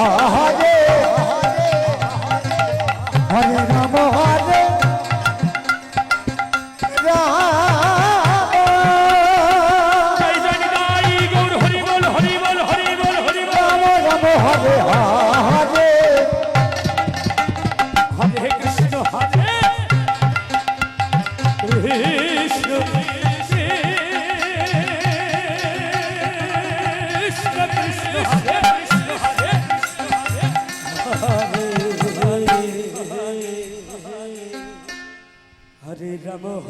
Hare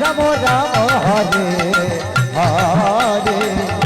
Ram Ram Hare Hare.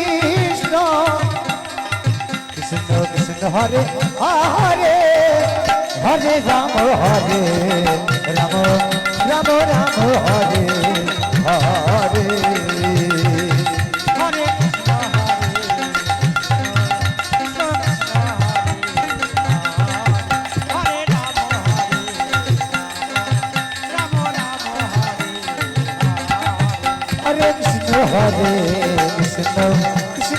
Krishna Krishna Krishna Hare Hare Hare Ram Hare Ram Ram Ram, Hare Hare. Krishna Hare Krishna Krishna.